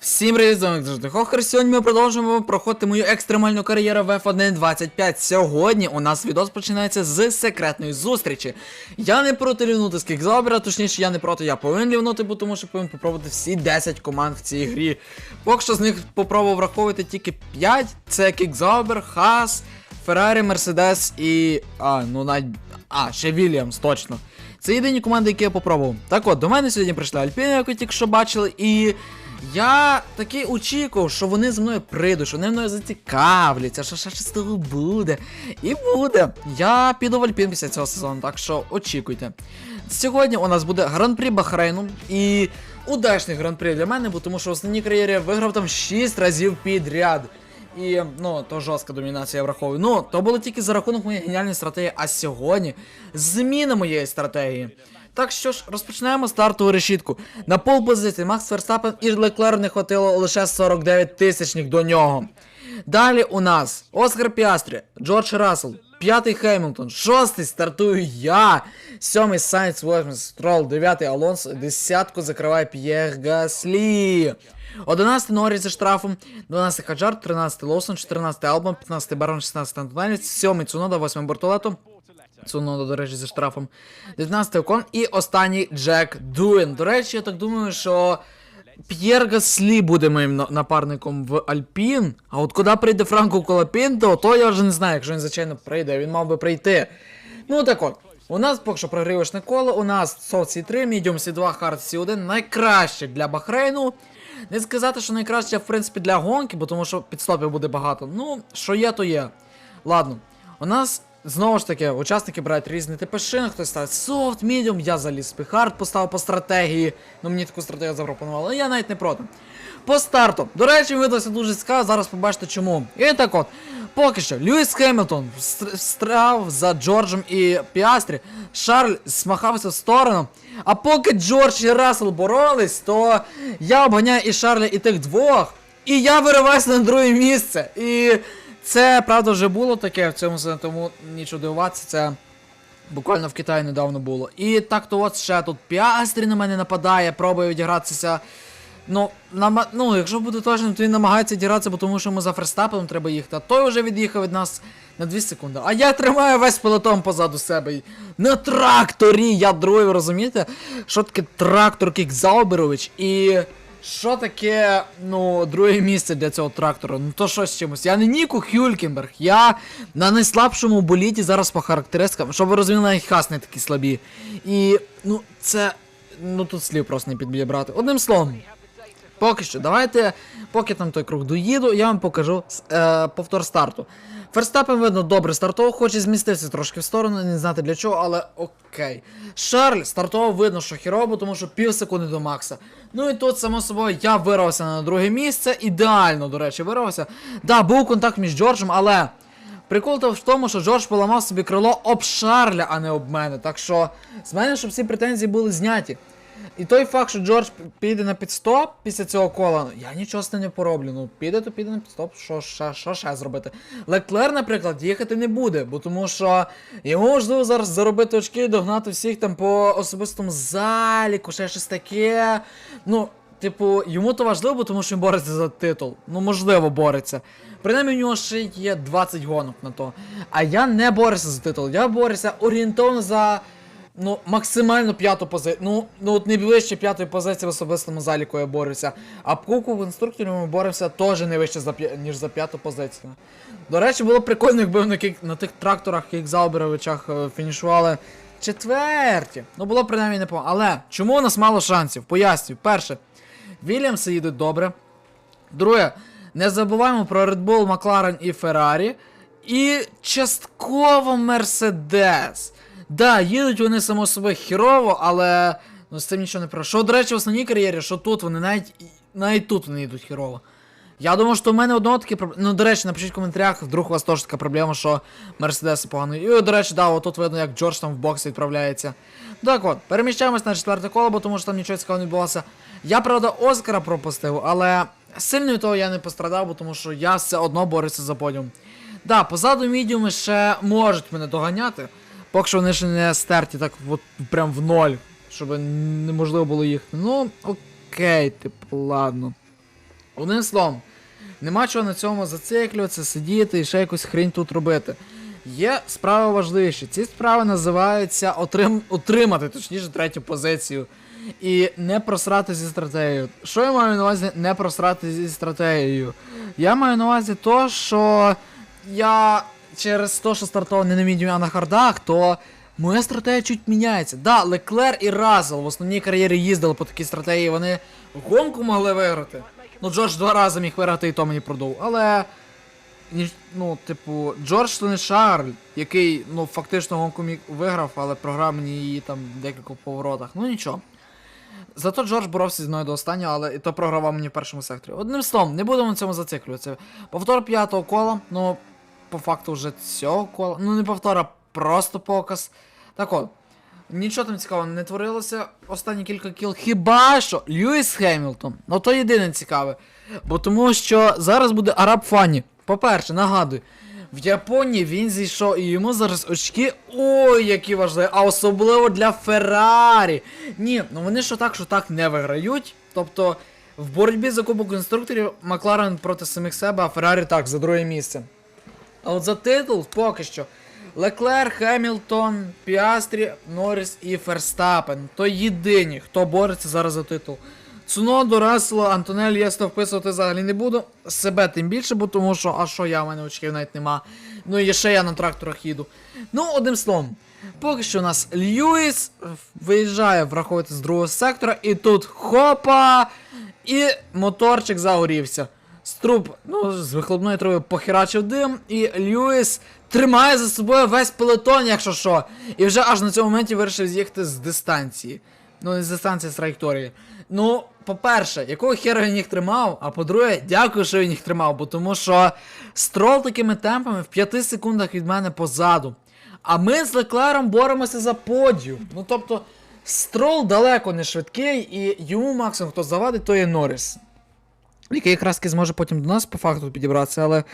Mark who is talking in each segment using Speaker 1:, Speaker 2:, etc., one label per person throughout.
Speaker 1: Всім привіт, з вами завжди Хохер. Сьогодні ми продовжуємо проходити мою екстремальну кар'єру в F1.25. Сьогодні у нас відос починається з секретної зустрічі. Я не проти лівнути з кікзабера, точніше, я не проти, я повинен лівнути, бо тому що повинен попробувати всі 10 команд в цій грі. Поки що з них попробував враховувати тільки 5. Це кікзабер, Хас, Феррарі, Мерседес і. А, ну навіть. А, ще Вільямс, точно. Це єдині команди, які я попробував. Так от, до мене сьогодні прийшли Альпіни, як ви тільки що бачили, і. Я таки очікував, що вони зі мною прийдуть, що вони мною зацікавляться, що ще з того буде. І буде. Я піду в Альпін після цього сезону, так що очікуйте. Сьогодні у нас буде гран-прі Бахрейну і удачний гран-прі для мене, бо тому що в основній кар'єрі я виграв там 6 разів підряд. І ну, то жорстка домінація я враховую. Ну, то було тільки за рахунок моєї геніальної стратегії, а сьогодні зміна моєї стратегії. Так що ж, розпочинаємо стартову решітку. На пол позиції Макс Ферстапен і Леклер не хватило лише 49 тисячних до нього. Далі у нас Оскар Піастрі, Джордж Рассел, п'ятий Хеймлтон, шостий стартую я, сьомий Сайнс, восьмий Строл, дев'ятий Алонсо, десятку закриває П'єр Гаслі. 11 Норріс зі штрафом, 12 Хаджар, 13 Лоусон, 14 Албан, 15 Барон, 16 Антонеліс, 7 Цунода, 8 Бортолето, Цунода, до речі, зі штрафом. 19 Окон і останній Джек Дуен. До речі, я так думаю, що П'єр Гаслі буде моїм напарником в Альпін. А от куди прийде Франко Колопінто, то я вже не знаю, якщо він, звичайно, прийде, він мав би прийти. Ну так от. У нас поки що прогрівочне коло, у нас софт C3, Medium C2, Hard C1 найкраще для Бахрейну. Не сказати, що найкраще, в принципі, для гонки, бо тому що підстопів буде багато. Ну, що є, то є. Ладно, у нас знову ж таки учасники беруть різні типи шин, хтось ставить софт, медіум, я заліз піхард поставив по стратегії. Ну мені таку стратегію запропонували, але я навіть не проти. По старту. До речі, видався дуже цікаво, зараз побачите чому. І так от, поки що, Льюіс встр- встряв за Джорджем і Піастрі, Шарль смахався в сторону. А поки Джордж і Рассел боролись, то я обганяю і Шарля, і тих двох. І я вириваюся на друге місце. І це правда вже було таке в цьому сезоні, тому нічого дивуватися, це буквально в Китаї недавно було. І так то от ще тут Піастрі на мене нападає, пробує відігратися. Ну, нама... ну, якщо буде точним, то він намагається відігратися, бо тому що йому за ферстапом треба їхати. А той вже від'їхав від нас на 2 секунди. А я тримаю весь пелотон позаду себе. На тракторі! Я другий, розумієте? Що таке трактор Кік Зауберович? І що таке, ну, друге місце для цього трактора? Ну то що з чимось? Я не Ніку Хюлькенберг, я на найслабшому боліті зараз по характеристикам, щоб ви розуміли, навіть хас не такі слабі. І, ну, це. Ну тут слів просто не підбрати. Одним словом. Поки що, давайте, поки там той круг доїду, я вам покажу е, повтор старту. Ферстапен, видно, добре стартував, хоч і змістився трошки в сторону, не знати для чого, але окей. Шарль стартував, видно, що хірово, тому що пів секунди до Макса. Ну і тут, само собою, я вирвався на друге місце. Ідеально, до речі, вирвався. Да, був контакт між Джорджем, але. Прикол в тому, що Джордж поламав собі крило об Шарля, а не об мене. Так що з мене, щоб всі претензії були зняті. І той факт, що Джордж піде на підстоп після цього кола, я нічого з ним не пороблю. Ну, піде, то піде на підстоп, що ще, що ще зробити. Леклер, наприклад, їхати не буде, бо тому що йому можливо зараз заробити очки, і догнати всіх там по особистому заліку, ще щось таке. Ну, типу, йому то важливо, тому що він бореться за титул. Ну, можливо, бореться. Принаймні, у нього ще є 20 гонок на то. А я не борюся за титул, я борюся орієнтовно за. Ну, максимально п'яту позицію. Ну, ну от не вище п'ятої позиції в особистому заліку я борюся. А по в інструкторі ми боремося теж не вище за ніж за п'яту позицію. До речі, було прикольно, якби на, кік- на тих тракторах, як Зауберовичах е, фінішували четверті. Ну було принаймні непогано. Але чому у нас мало шансів? Пояснюю. Перше, Вільямси їдуть добре. Друге, не забуваємо про Red Bull, Макларен і Феррарі. І частково Мерседес. Да, їдуть вони само собою хірово, але ну, з цим нічого не про. Що, до речі, в основній кар'єрі, що тут вони навіть навіть тут вони йдуть хірово. Я думаю, що в мене одного проблеми. Ну, до речі, напишіть в коментарях, вдруг у вас теж така проблема, що Мерседеси погано. І, до речі, да, отут видно, як Джордж там в бокс відправляється. Так от, переміщаємось на четверте коло, бо тому що там нічого цікавого не відбулося. Я, правда, Оскара пропустив, але сильно від того я не пострадав, бо тому що я все одно борюся за подіум. Да, позаду мідіуми ще можуть мене доганяти. Поки що вони ще не стерті так от прям в ноль, щоб неможливо було їхати. Ну, окей, типу, ладно. Одним словом, нема чого на цьому зациклюватися, сидіти і ще якусь хрень тут робити. Є справи важливіші. Ці справи називаються отрим... отримати, точніше, третю позицію. І не просрати зі стратегією. Що я маю на увазі не просрати зі стратегією? Я маю на увазі то, що я через те, що стартував не на мідіумі, а на хардах, то моя стратегія чуть міняється. Да, Леклер і Разел в основній кар'єрі їздили по такій стратегії, вони гонку могли виграти. Ну, Джордж два рази міг виграти і то мені продув. Але. Ну, типу, Джордж не Шарль, який, ну, фактично гонку міг виграв, але програв мені її там в декількох поворотах. Ну нічого. Зато Джордж боровся зі мною до останнього, але і то програвав мені в першому секторі. Одним словом, не будемо на цьому зациклюватися. Повтор п'ятого кола, ну, по факту вже цього кола. Ну, не повтор, а просто показ. Так от. Нічого там цікавого не творилося останні кілька кіл. Хіба що Льюіс Хемілтон. Ну то єдине цікаве. Бо тому що зараз буде Араб Фані. По-перше, нагадую, в Японії він зійшов і йому зараз очки. Ой, які важливі, а особливо для Феррарі. Ні, ну вони що так, що так не виграють. Тобто в боротьбі за кубок конструкторів Макларен проти самих себе, а Феррарі так, за друге місце. А от за титул поки що. Леклер, Хемілтон, Піастрі, Норріс і Ферстапен. То єдині, хто бореться зараз за титул. Цуноду, Рассела, Антонель ясно вписувати взагалі не буду. Себе тим більше, бо тому що, а що я, в мене очків навіть нема. Ну і ще я на тракторах їду. Ну, одним словом, поки що у нас Льюіс виїжджає, враховуйте з другого сектора, і тут хопа! І моторчик загорівся. Струб, ну, з вихлопної труби похерачив дим, і Льюіс тримає за собою весь пелетон, якщо що. І вже аж на цьому моменті вирішив з'їхати з дистанції. Ну, не з дистанції, з траєкторії. Ну, по-перше, якого хера він їх тримав, а по-друге, дякую, що він їх тримав, бо тому що строл такими темпами в 5 секундах від мене позаду. А ми з Леклером боремося за подіум. Ну тобто, строл далеко не швидкий, і йому максимум, хто завадить, то є Норріс. Який якраз таки зможе потім до нас по факту підібратися, але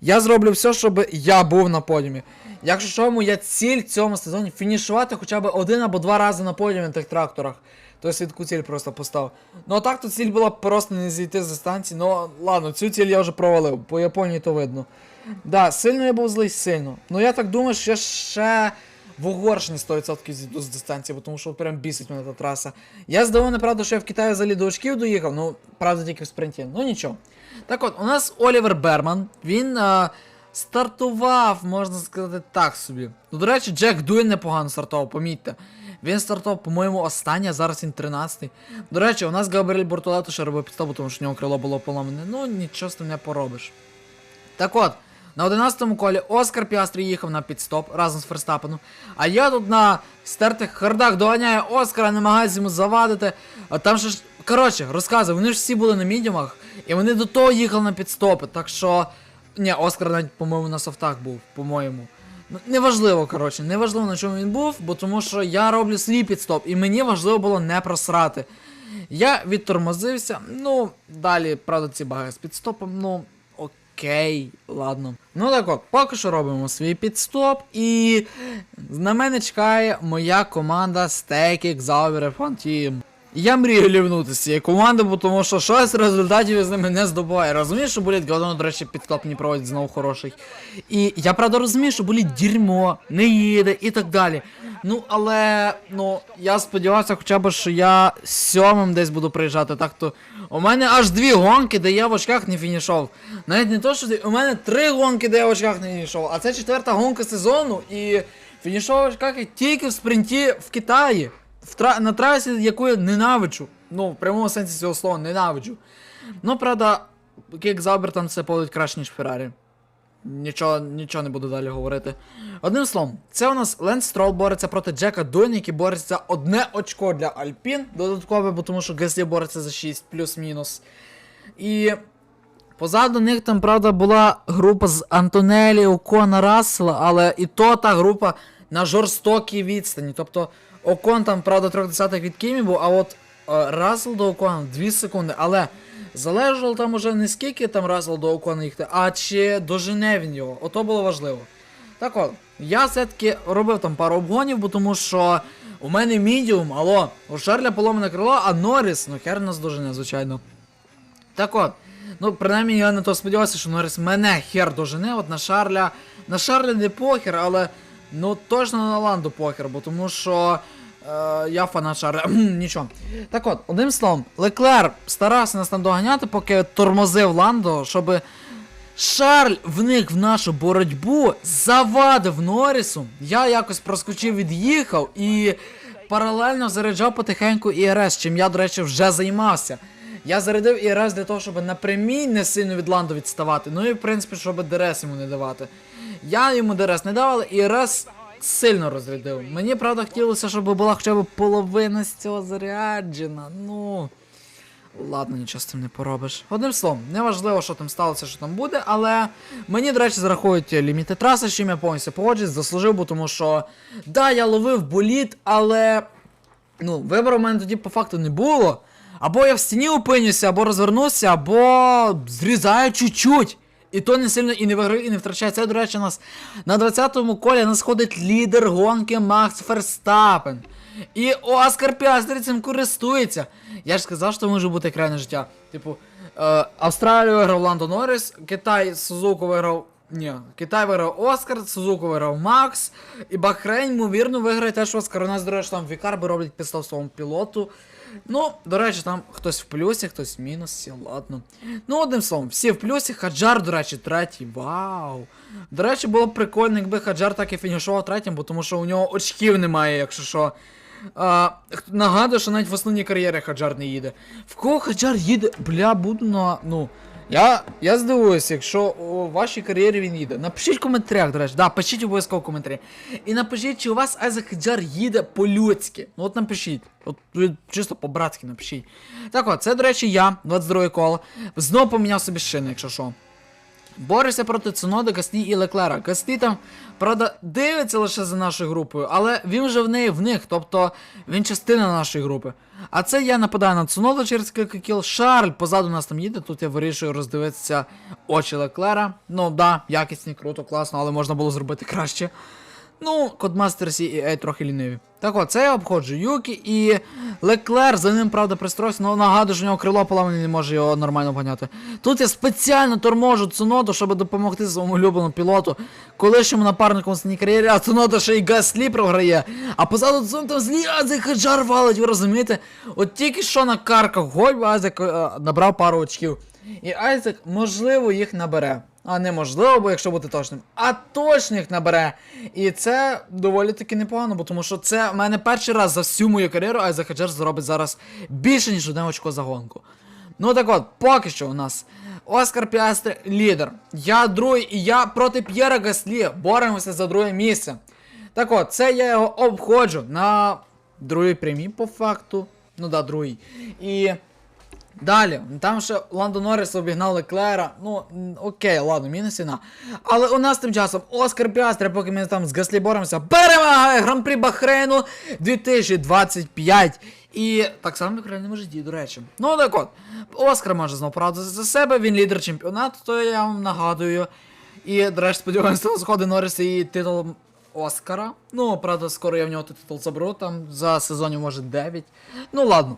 Speaker 1: я зроблю все, щоб я був на подіумі. Якщо що, моя ціль в цьому сезоні фінішувати хоча б один або два рази на подіумі на тих тракторах. То я свідку ціль просто поставив. Ну а так то ціль була просто не зійти з станції. Ну ладно, цю ціль я вже провалив, по Японії то видно. Да, сильно я був злий, сильно. Ну я так думаю, що я ще в Угорщині 100% зійду з дистанції, бо тому що прям бісить мене та траса. Я здивований, правда, що я в Китаї взагалі до очків доїхав, ну, правда, тільки в спринті. Ну нічого. Так от, у нас Олівер Берман, він а, стартував, можна сказати, так собі. Ну, до речі, Джек Дуін непогано стартував, помітьте. Він стартував, по-моєму, останній, а зараз він 13-й. До речі, у нас Габріель Бортолето ще робив підстав, тому що в нього крило було поламане. Ну, нічого з тим не поробиш. Так от, на 11-му колі Оскар Піастрі їхав на підстоп разом з Ферстапеном. А я тут на стертих хардах доганяю Оскара, намагаюся йому завадити. А там ще ж. Коротше, розказую, вони ж всі були на мідіумах, і вони до того їхали на підстопи. Так що. Ні, Оскар навіть, по-моєму, на софтах був, по-моєму. Ну, неважливо, коротше, неважливо на чому він був, бо тому що я роблю свій підстоп, і мені важливо було не просрати. Я відтормозився, ну, далі, правда, ці баги з підстопом, ну, окей, ладно. Ну так от, поки що робимо свій підстоп, і на мене чекає моя команда Стейкік Зауер Team. Я мрію лівнути з цієї команди, бо тому що щось результатів я з ними не здобуває. Розумієш, що боліт Галдону, до речі, підстоп не проводить знову хороший. І я правда розумію, що боліт дерьмо, не їде і так далі. Ну, але ну, я сподівався хоча б, що я сьомим десь буду приїжджати. Так то у мене аж дві гонки, де я в очках не фінішов. Навіть не то, що у мене три гонки, де я в очках не фінішов, а це четверта гонка сезону і фінішов в очках тільки в спринті в Китаї. В тра... На трасі, яку я ненавиджу. Ну, в прямому сенсі цього слова ненавиджу. Ну, правда, кік Забер там це поводить краще, ніж Феррарі. Нічого, нічого не буду далі говорити. Одним словом, це у нас Ленс Строл бореться проти Джека Дуйна, який бореться одне очко для Альпін. Додаткове, бо тому що Геслі бореться за 6 плюс-мінус. І позаду них там, правда, була група з Антонелі, Окона, Рассела, але і то та група на жорстокій відстані. Тобто Окон там, правда, трьох десятих від Кімі був, а от е, Рассел до Окона 2 секунди. Але залежало там уже не скільки там Рассел до Окона їхати, а чи дожене він його. Ото було важливо. Так от, я все-таки робив там пару обгонів, бо тому що у мене мідіум, алло, у Шерля поломане крило, а Норріс, ну хер нас дожене, звичайно. Так от, Ну, принаймні, я на то сподівався, що Норріс мене хер дожене, от на Шарля. На Шарля не похер, але ну точно на Ланду похер, бо тому що. Е, я фанат Шарля. Нічого. Так от, одним словом, Леклер старався нас там доганяти, поки тормозив Ландо, щоб Шарль вник в нашу боротьбу, завадив Норрісу. Я якось проскочив, від'їхав і паралельно заряджав потихеньку ІРС, чим я, до речі, вже займався. Я зарядив ІРС для того, щоб напрямій не сильно від ланду відставати. Ну і в принципі, щоб ДРС йому не давати. Я йому ДРС не дав, але ІРС сильно розрядив. Мені правда хотілося, щоб була хоча б половина з цього заряджена. Ну. Ладно, нічого з цим не поробиш. Одним словом, неважливо, що там сталося, що там буде, але мені, до речі, зарахують ліміти траси, з чим я повністю погоджуюсь, заслужив, бо тому що да, я ловив боліт, але ну, вибору в мене тоді по факту не було. Або я в стіні опинюся, або розвернуся, або зрізаю чуть-чуть. І то не сильно і не виграю, і не втрачаю. Це, до речі, нас на 20-му колі нас ходить лідер гонки Макс Ферстапен. І Оскар Піастрі цим користується. Я ж сказав, що може бути крайне життя. Типу, е, Австралію виграв Ландо Норріс, Китай Сузуку виграв. Ні, Китай виграв Оскар, Сузуку виграв Макс, і Бахрейн, ймовірно, виграє теж Оскар. У нас, до речі, там Вікарби роблять підстав своєму пілоту. Ну, до речі, там хтось в плюсі, хтось в мінусі, ладно. Ну, одним словом, всі в плюсі, Хаджар, до речі, третій. Вау. До речі, було б прикольно, якби Хаджар так і фінішував третім, бо тому що у нього очків немає, якщо що. А, нагадую, що навіть в основній кар'єрі Хаджар не їде. В кого Хаджар їде? Бля, буду на. Ну. Я, я здивуюся, якщо у вашій кар'єрі він їде. Напишіть в коментарях, до речі, да, пишіть обов'язково коментарі. І напишіть, чи у вас Айзек Джар їде по-людськи. Ну от напишіть. От чисто по-братськи напишіть. Так от, це, до речі, я, 22 коло. Знову поміняв собі шини, якщо що. Борюся проти Цуноди, Касті і Леклера. Касті там, правда, дивиться лише за нашою групою, але він вже в неї в них, тобто він частина нашої групи. А це я нападаю на Цунода через кілька кіл. Шарль позаду нас там їде, тут я вирішую роздивитися очі Леклера. Ну да, якісні, круто, класно, але можна було зробити краще. Ну, Codemasters і EA трохи ліниві. Так от, це я обходжу Юкі і Леклер, за ним, правда, пристроївся, але нагадую, що у нього крило поламане, не може його нормально обганяти. Тут я спеціально торможу Цуноду, щоб допомогти своєму улюбленому пілоту, колишньому напарнику в кар'єрі, а Цунода ще й Гаслі програє. А позаду Цун злі Азик Хаджар валить, ви розумієте? От тільки що на карках Гольб Азик е, набрав пару очків. І Айзек, можливо, їх набере. А неможливо, бо якщо бути точним. А точно їх набере. І це доволі таки непогано, бо тому що це в мене перший раз за всю мою кар'єру Айзек Хаджар зробить зараз більше, ніж одне очко за гонку. Ну так от, поки що у нас Оскар Піастри лідер. Я другий і я проти П'єра Гаслі. Боремося за друге місце. Так от, це я його обходжу на другій прямій по факту. Ну да, другий. І. Далі, там ще Ландо Норріс обігнав Леклера. Ну, окей, ладно, мінус ціна. Але у нас тим часом Оскар Піастри, поки ми там з Гаслі боремося, перемагає Гран-прі Бахрейну 2025. І так само в Українському житті, до речі. Ну так от, Оскар може знову порадити за себе, він лідер чемпіонату, то я вам нагадую. І, до речі, сподіваюся, на сходи Норріса і титул Оскара. Ну, правда, скоро я в нього титул заберу, там за сезонів може 9. Ну ладно.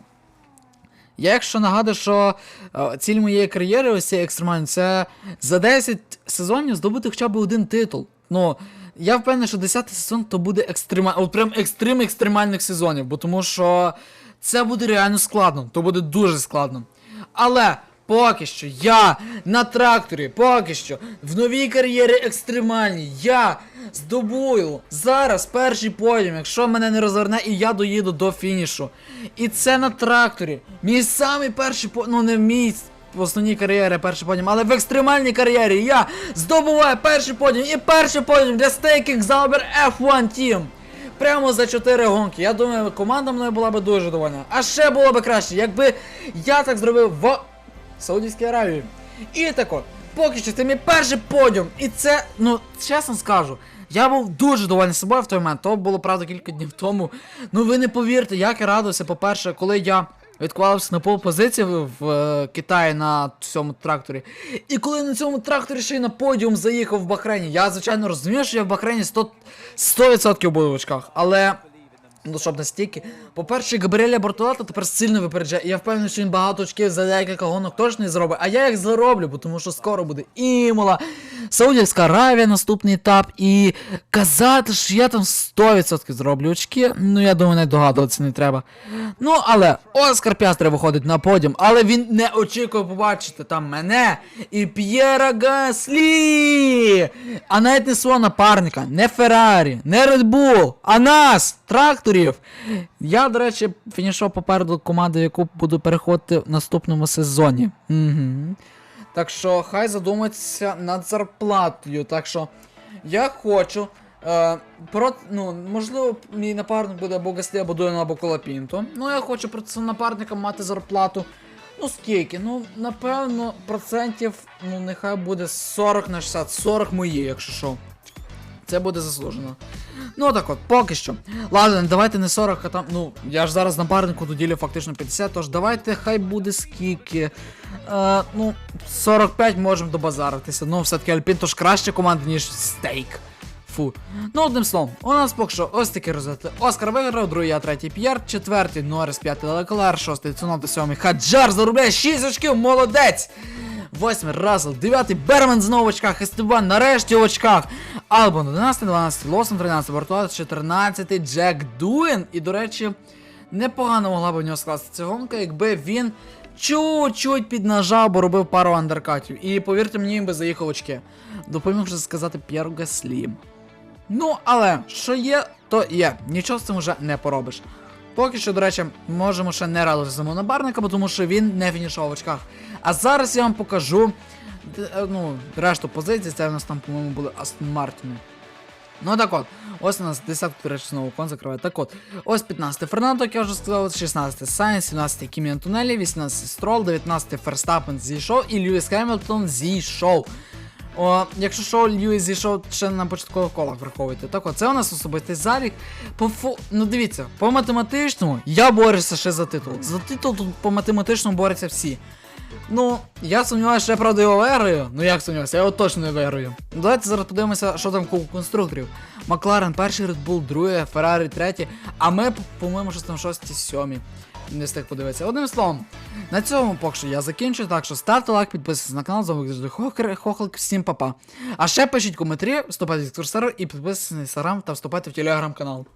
Speaker 1: Я якщо нагадую, що е, ціль моєї кар'єри, ось цей екстремальні, це за 10 сезонів здобути хоча б один титул. Ну, я впевнений, що 10 сезон то буде екстрема... от прям екстрим екстремальних сезонів, бо тому що це буде реально складно, то буде дуже складно. Але поки що я на тракторі, поки що в новій кар'єрі екстремальній, я здобую зараз перший подіум, якщо мене не розверне і я доїду до фінішу. І це на тракторі. Мій самий перший по... ну не мій в основній кар'єрі перший подіум, але в екстремальній кар'єрі я здобуваю перший подіум і перший подіум для стейкінг Zauber F1 Team. Прямо за 4 гонки. Я думаю, команда мною була би дуже довольна. А ще було б краще, якби я так зробив в Саудівській Аравії. І так от, поки що це мій перший подіум. І це, ну, чесно скажу, я був дуже довольний собою в той момент. То було правда кілька днів тому. Ну ви не повірте, як я радувався, по-перше, коли я. Відклався на пол позиції в, в е, Китаї на цьому тракторі. І коли на цьому тракторі ще й на подіум заїхав в Бахрейні, я звичайно розумію, що я в Бахрейні 100%, 100% буду в очках. Але Ну, щоб настільки. По-перше, Габріеля Бортолата тепер сильно випереджає. І я впевнений, що він багато очків за декілька гонок точно не зробить. А я їх зароблю, бо тому що скоро буде Імола, Саудівська Аравія, наступний етап. І казати, що я там 100% зроблю очки. Ну, я думаю, навіть догадуватися не треба. Ну, але Оскар Пястре виходить на подіум, але він не очікує побачити там мене і П'єра Гаслі. А навіть не свого напарника, не Феррарі, не Bull, а нас, тракторів. Я, до речі, фінішував попереду команди, яку буду переходити в наступному сезоні. Угу. Так що хай задуматься над зарплатою. Так що я хочу. Е, про, ну, можливо, мій напарник буде або Гаслі, або Дуен, або Колапінто. Ну, я хочу про цього напарника мати зарплату. Ну, скільки? Ну, напевно, процентів, ну, нехай буде 40 на 60, 40 мої, якщо що. Це буде заслужено. Ну так от, поки що. Ладно, давайте не 40, а там. Ну, я ж зараз напарнику доділю фактично 50, тож давайте хай буде скільки. Е, ну, 45 можемо добазаритися. Ну, все-таки Альпін то ж краще команда, ніж стейк. Фу. Ну, одним словом, у нас поки що ось такі результати. Оскар виграв, другий, а третій П'єр, четвертий Норрис, п'ятий Леклер, шостий Цунота, сьомий Хаджар заробляє 6 очків, молодець! Восьмий Рассел, дев'ятий Берман знову в очках, Естебан нарешті в очках. Албон 11, 12, Лосон 13, Бартуат 14, Джек Дуен. І, до речі, непогано могла б у нього скласти ця гонка, якби він чуть-чуть піднажав, бо робив пару андеркатів. І повірте мені, він би заїхав очки. Допоміг вже сказати П'єру Гаслі. Ну, але що є, то є. Нічого з цим вже не поробиш. Поки що, до речі, можемо ще не радувати самого напарника, бо тому що він не фінішував в очках. А зараз я вам покажу е, ну, решту позицій. Це у нас там, по-моєму, були Астон Мартіни. Ну так от, ось у нас 10 до речі, знову кон закриває. Так от, ось 15 Фернандо, як я вже сказав, 16 Сайнс, 17 Кімі Антонелі, 18 Строл, 19 Ферстапен зійшов і Льюіс Хемілтон зійшов. О, якщо що, Льюіс зійшов ще на початкових колах, враховуйте. Так от, це у нас особистий залік. По фу... Ну дивіться, по математичному я борюся ще за титул. За титул тут по математичному борються всі. Ну, я сумніваюся, що я правда його виграю. Ну як сумніваюся, я його точно не виграю. Давайте зараз подивимося, що там у конструкторів. Макларен перший, Red Bull другий, Феррарі третій, а ми, по-моєму, щось там шості, сьомі. Не встиг подивитися. Одним словом, на цьому поки що я закінчу. так що ставте лайк, підписуйтесь на канал, з вами Хохер, Хохлик, всім папа. А ще пишіть коментарі, вступайте в Курсеру і підписуйтесь на інстаграм та вступайте в телеграм-канал.